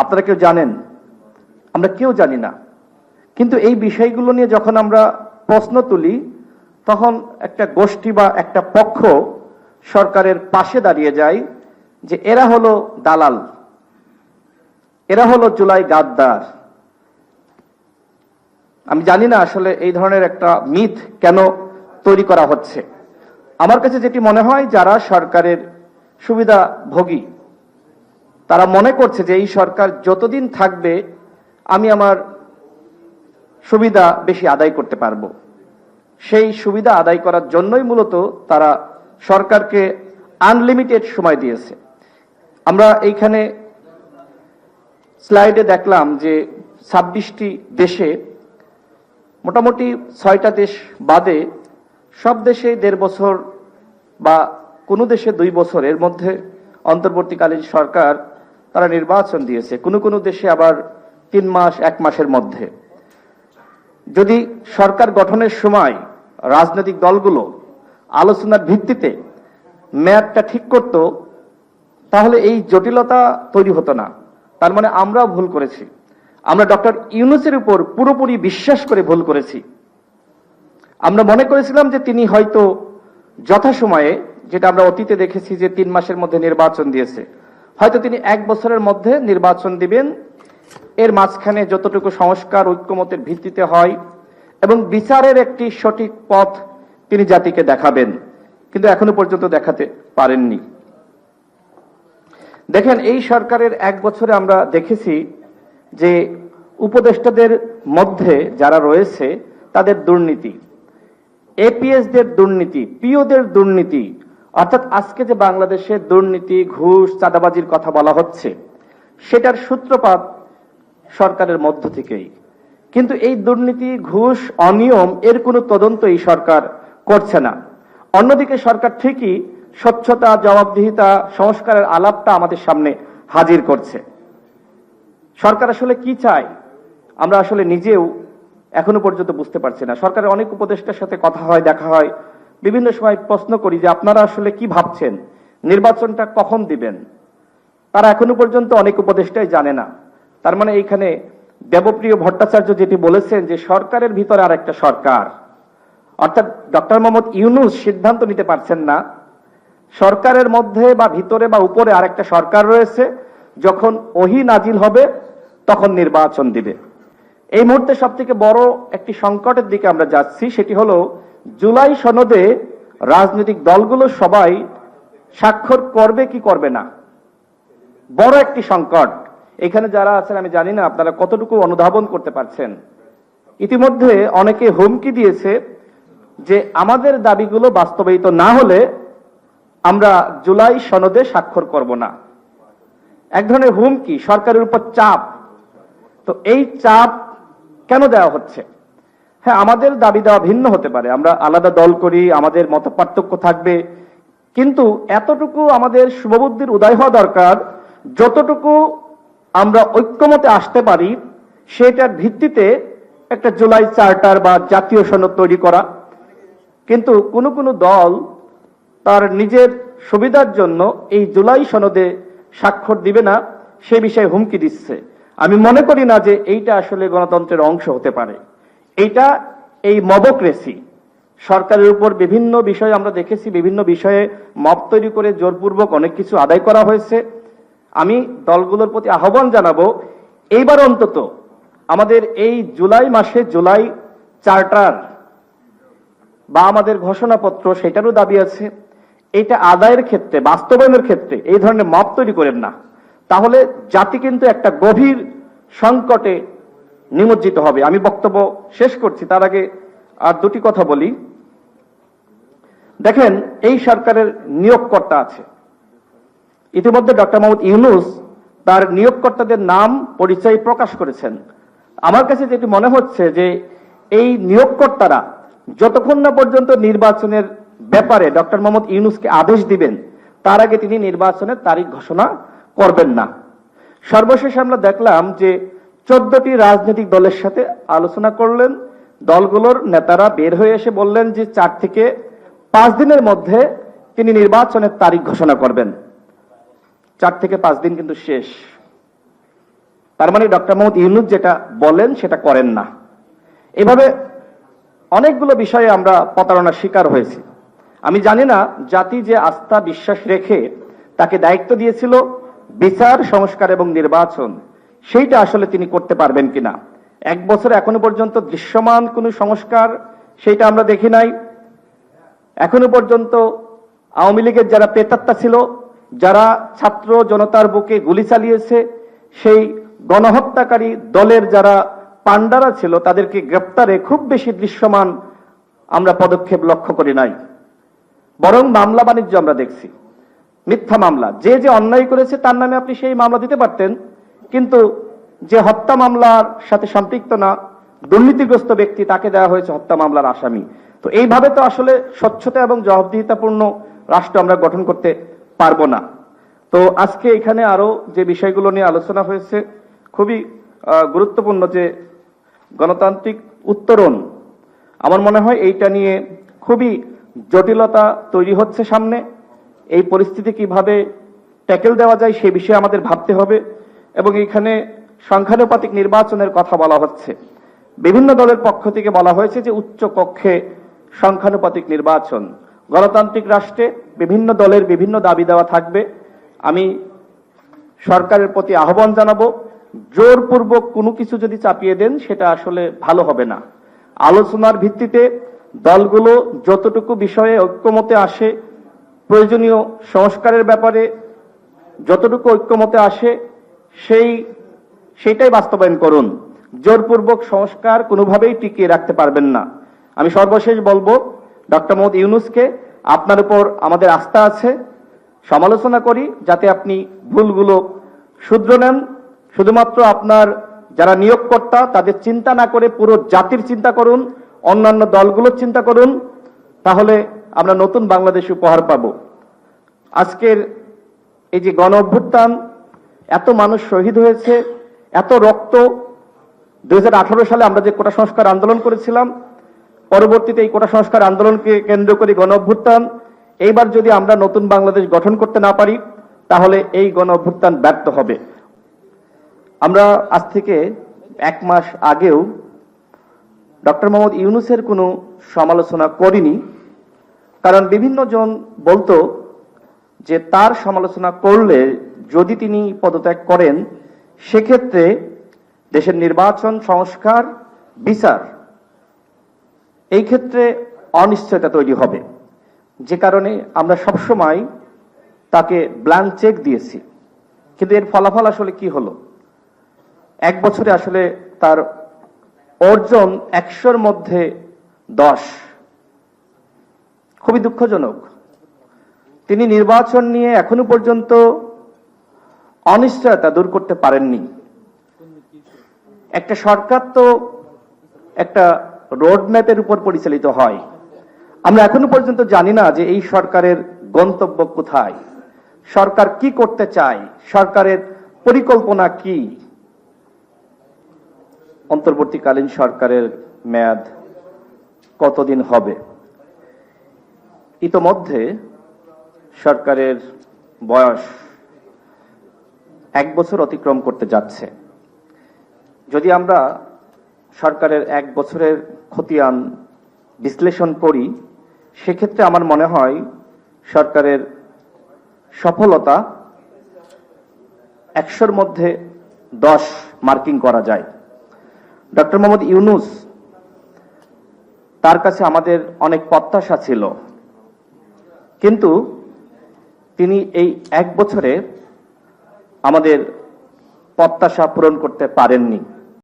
আপনারা কেউ জানেন? আমরা কেউ জানি না। কিন্তু এই বিষয়গুলো নিয়ে যখন আমরা প্রশ্ন তুলি, তখন একটা গোষ্ঠী বা একটা পক্ষ সরকারের পাশে দাঁড়িয়ে যায় যে এরা হলো দালাল, এরা হলো জুলাই গাদ্দার। আমি জানি না আসলে এই ধরনের একটা মিথ কেন তৈরি করা হচ্ছে। আমার কাছে যেটি মনে হয়, যারা সরকারের সুবিধাভোগী তারা মনে করছে যে এই সরকার যতদিন থাকবে, আমি আমার সুবিধা বেশি আদায় করতে পারব। সেই সুবিধা আদায় করার জন্যই মূলত তারা সরকারকে আনলিমিটেড সময় দিয়েছে। আমরা এইখানে স্লাইডে দেখলাম যে ছাব্বিশটি দেশে, মোটামুটি ছয়টা দেশ বাদে সব দেশে দেড় বছর বা কোনো দেশে দুই বছর এর মধ্যে অন্তর্বর্তীকালীন সরকার তারা নির্বাচন দিয়েছে। কোনো কোনো দেশে আবার তিন মাস, এক মাসের মধ্যে। যদি সরকার গঠনের সময় রাজনৈতিক দলগুলো আলোচনার ভিত্তিতে মেয়াদটা ঠিক করত, তাহলে এই জটিলতা তৈরি হতো না। তার মানে আমরাও ভুল করেছি। আমরা ডক্টর ইউনুসের উপর পুরোপুরি বিশ্বাস করে ভুল করেছি। আমরা মনে করেছিলাম যে তিনি হয়তো যথাসময়ে, যেটা আমরা অতীতে দেখেছি যে তিন মাসের মধ্যে নির্বাচন দিয়েছে হয়তো তিনি এক বছরের মধ্যে নির্বাচন দিবেন। এর মাঝখানে যতটুকু সংস্কার ঐক্যমতের ভিত্তিতে হয় এবং বিচারের একটি সঠিক পথ তিনি জাতিকে দেখাবেন, কিন্তু এখনও পর্যন্ত দেখাতে পারেননি। দেখেন, এই সরকারের এক বছরে আমরা দেখেছি যে উপদেষ্টাদের মধ্যে যারা রয়েছে, তাদের দুর্নীতি। এপিএসদের দুর্নীতি, পিওদের দুর্নীতি অর্থাৎ আজকে যে বাংলাদেশে দুর্নীতি, ঘুষ, চাঁদাবাজির কথা বলা হচ্ছে, সেটার সূত্রপাত সরকারের মধ্য থেকেই। কিন্তু এই দুর্নীতি, ঘুষ, অনিয়ম, এর কোনো তদন্ত এই সরকার করছে না। অন্যদিকে সরকার ঠিকই স্বচ্ছতা, জবাবদিহিতা, সংস্কারের আলাপটা আমাদের সামনে হাজির করছে। সরকার আসলে কি চায়, আমরা আসলে নিজেও এখনও পর্যন্ত বুঝতে পারছি না। সরকারের অনেক উপদেষ্টার সাথে কথা হয়, দেখা হয় বিভিন্ন সময় প্রশ্ন করি যে আপনারা আসলে কি ভাবছেন? নির্বাচনটা কখন দিবেন? তারা এখনও পর্যন্ত অনেক উপদেষ্টাই জানে না। তার মানে এইখানে দেবপ্রিয় ভট্টাচার্য যেটি বলেছেন যে সরকারের ভিতরে আর একটা সরকার। অর্থাৎ ডক্টর মোহাম্মদ ইউনুস সিদ্ধান্ত নিতে পারছেন না। সরকারের মধ্যে বা ভিতরে বা উপরে আরেকটা সরকার রয়েছে। যখন ওহি নাজিল হবে, তখন নির্বাচন দিবে। এই মুহূর্তে সব থেকে বড় একটি সংকটের দিকে আমরা যাচ্ছি, সেটি হলো জুলাই সনদে রাজনৈতিক দলগুলো সবাই স্বাক্ষর করবে কি করবে না? বড় একটি সংকট। এখানে যারা আছেন, আমি জানি না আপনারা কতটুকু অনুধাবন করতে পারছেন। ইতিমধ্যে অনেকে হুমকি দিয়েছে যে আমাদের দাবিগুলো বাস্তবায়িত না হলে আমরা জুলাই সনদে স্বাক্ষর করব না। এক ধরনের হুমকি, সরকারের উপর চাপ। তো এই চাপ কেন দেওয়া হচ্ছে? হ্যাঁ আমাদের দাবি দেওয়া ভিন্ন হতে পারে। আমরা আলাদা দল করি, আমাদের মত পার্থক্য থাকবে। কিন্তু এতটুকু আমাদের শুভবুদ্ধির উদয় হওয়া দরকার, যতটুকু আমরা ঐক্যমতে আসতে পারি, সেটার ভিত্তিতে একটা জুলাই চার্টার বা জাতীয় সনদ তৈরি করা। কিন্তু কোনো কোনো দল তার নিজের সুবিধার জন্য এই জুলাই সনদে স্বাক্ষর দিবে না, সে বিষয়ে হুমকি দিচ্ছে। আমি মনে করি না যে এইটা আসলে গণতন্ত্রের অংশ হতে পারে। এইটা এই মবক্রেসি। সরকারের উপর বিভিন্ন বিষয়ে আমরা দেখেছি, বিভিন্ন বিষয়ে মব তৈরি করে জোরপূর্বক অনেক কিছু আদায় করা হয়েছে। আমি দলগুলোর প্রতি আহ্বান জানাব, এইবার অন্তত আমাদের এই জুলাই মাসে জুলাই চার্টার বা আমাদের ঘোষণাপত্র সেটারও দাবি আছে। এটা আদায়ের ক্ষেত্রে, বাস্তবায়নের ক্ষেত্রে এই ধরনের মাপ তৈরি করেন না। তাহলে জাতি কিন্তু একটা গভীর সংকটে নিমজ্জিত হবে। আমি বক্তব্য শেষ করছি, তার আগে আর দুটি কথা বলি। দেখেন, এই সরকারের নিয়োগকর্তা আছে। ইতিমধ্যে ডক্টর মোহাম্মদ ইউনুস তার নিয়োগকর্তাদের নাম পরিচয় প্রকাশ করেছেন। আমার কাছে যেটি মনে হচ্ছে যে এই নিয়োগকর্তারা যতক্ষণ না পর্যন্ত নির্বাচনের ব্যাপারে ডক্টর মোহাম্মদ ইউনুসকে আদেশ দিবেন, তার আগে তিনি নির্বাচনের তারিখ ঘোষণা করবেন না। সর্বশেষ আমরা দেখলাম যে চোদ্দটি রাজনৈতিক দলের সাথে আলোচনা করলেন। দলগুলোর নেতারা বের হয়ে এসে বললেন যে চার থেকে পাঁচ দিনের মধ্যে তিনি নির্বাচনের তারিখ ঘোষণা করবেন। চার থেকে পাঁচ দিন কিন্তু শেষ। তার মানে ডক্টর মোহাম্মদ ইউনুস যেটা বলেন সেটা করেন না। এভাবে অনেকগুলো বিষয়ে আমরা প্রতারণার শিকার হয়েছি। আমি জানি না জাতি যে আস্থা, বিশ্বাস রেখে তাকে দায়িত্ব দিয়েছিল বিচার, সংস্কার এবং নির্বাচন। সেইটা আসলে তিনি করতে পারবেন কিনা। এক বছর এখনও পর্যন্ত দৃশ্যমান কোনো সংস্কার সেইটা আমরা দেখি নাই। এখনও পর্যন্ত আওয়ামী লীগের যারা প্রেতাত্মা ছিল, যারা ছাত্র জনতার বুকে গুলি চালিয়েছে, সেই গণহত্যাকারী দলের যারা পান্ডারা ছিল, তাদেরকে গ্রেপ্তারে খুব বেশি দৃশ্যমান আমরা পদক্ষেপ লক্ষ্য করি নাই। বরং মামলা বাণিজ্য আমরা দেখছি। মিথ্যা মামলা। যে যে অন্যায় করেছে, তার নামে আপনি সেই মামলা দিতে পারতেন। কিন্তু যে হত্যা মামলার সাথে সম্পৃক্ত না, দুর্নীতিগ্রস্ত ব্যক্তি তাকে দেওয়া হয়েছে হত্যা মামলার আসামি। তো এইভাবে তো আসলে স্বচ্ছতা এবং জবাবদিহিতাপূর্ণ রাষ্ট্র আমরা গঠন করতে পারব না। তো আজকে এখানে আরও যে বিষয়গুলো নিয়ে আলোচনা হয়েছে, খুবই গুরুত্বপূর্ণ যে গণতান্ত্রিক উত্তরণ, আমার মনে হয় এইটা নিয়ে খুবই জটিলতা তৈরি হচ্ছে সামনে। এই পরিস্থিতি কীভাবে ট্যাকেল দেওয়া যায় সে বিষয়ে আমাদের ভাবতে হবে। এবং এখানে সংখ্যানুপাতিক নির্বাচনের কথা বলা হচ্ছে। বিভিন্ন দলের পক্ষ থেকে বলা হয়েছে যে উচ্চ কক্ষে সংখ্যানুপাতিক নির্বাচন। গণতান্ত্রিক রাষ্ট্রে বিভিন্ন দলের বিভিন্ন দাবি দেওয়া থাকবে। আমি সরকারের প্রতি আহ্বান জানাব, জোরপূর্বক কোনো কিছু যদি চাপিয়ে দেন, সেটা আসলে ভালো হবে না। আলোচনার ভিত্তিতে দলগুলো যতটুকু বিষয়ে ঐক্যমতে আসে, প্রয়োজনীয় সংস্কারের ব্যাপারে যতটুকু ঐক্যমতে আসে সেই সেটাই বাস্তবায়ন করুন। জোরপূর্বক সংস্কার কোনোভাবেই টিকিয়ে রাখতে পারবেন না। আমি সর্বশেষ বলব, ডক্টর মোহাম্মদ ইউনুসকে আপনার উপর আমাদের আস্থা আছে। সমালোচনা করি যাতে আপনি ভুলগুলো শুধর নেন। শুধুমাত্র আপনার যারা নিয়োগকর্তা, তাদের চিন্তা না করে পুরো জাতির চিন্তা করুন, অন্যান্য দলগুলোর চিন্তা করুন, তাহলে আমরা নতুন বাংলাদেশ উপহার পাবো। আজকের এই যে গণ অভ্যুত্থান এত মানুষ শহীদ হয়েছে, এত রক্ত। দুই হাজার আঠারো সালে আমরা যে কোটা সংস্কার আন্দোলন করেছিলাম, পরবর্তীতে এই কোটা সংস্কার আন্দোলনকে কেন্দ্র করে গণ অভ্যুত্থান। এইবার যদি আমরা নতুন বাংলাদেশ গঠন করতে না পারি, তাহলে এই গণ অভ্যুত্থান ব্যর্থ হবে। আমরা আজ থেকে এক মাস আগেও ডক্টর মোহাম্মদ ইউনুসের কোনো সমালোচনা করিনি, কারণ বিভিন্ন জন বলতো যে তার সমালোচনা করলে যদি তিনি পদত্যাগ করেন, সেক্ষেত্রে দেশের নির্বাচন, সংস্কার, বিচার এই ক্ষেত্রে অনিশ্চয়তা তৈরি হবে। যে কারণে আমরা সবসময় তাকে ব্ল্যাঙ্ক চেক দিয়েছি। কিন্তু এর ফলাফল আসলে কি হলো? এক বছরে আসলে তার অর্জন একশোর মধ্যে দশ। খুবই দুঃখজনক। তিনি নির্বাচন নিয়ে এখনও পর্যন্ত অনিশ্চয়তা দূর করতে পারেননি। একটা সরকার তো একটা রোড ম্যাপের উপর পরিচালিত হয়। আমরা এখনও পর্যন্ত জানি না যে এই সরকারের গন্তব্য কোথায়। সরকার কি করতে চায়? সরকারের পরিকল্পনা কি? অন্তর্বর্তীকালীন সরকারের মেয়াদ কতদিন হবে? ইতোমধ্যে সরকারের বয়স এক বছর অতিক্রম করতে যাচ্ছে। যদি আমরা সরকারের এক বছরের খতিয়ান বিশ্লেষণ করি, সেক্ষেত্রে আমার মনে হয় সরকারের সফলতা একশোর মধ্যে দশ মার্কিং করা যায়। ডক্টর মোহাম্মদ ইউনুস তার কাছে আমাদের অনেক প্রত্যাশা ছিল। কিন্তু তিনি এই এক বছরে আমাদের প্রত্যাশা পূরণ করতে পারেননি।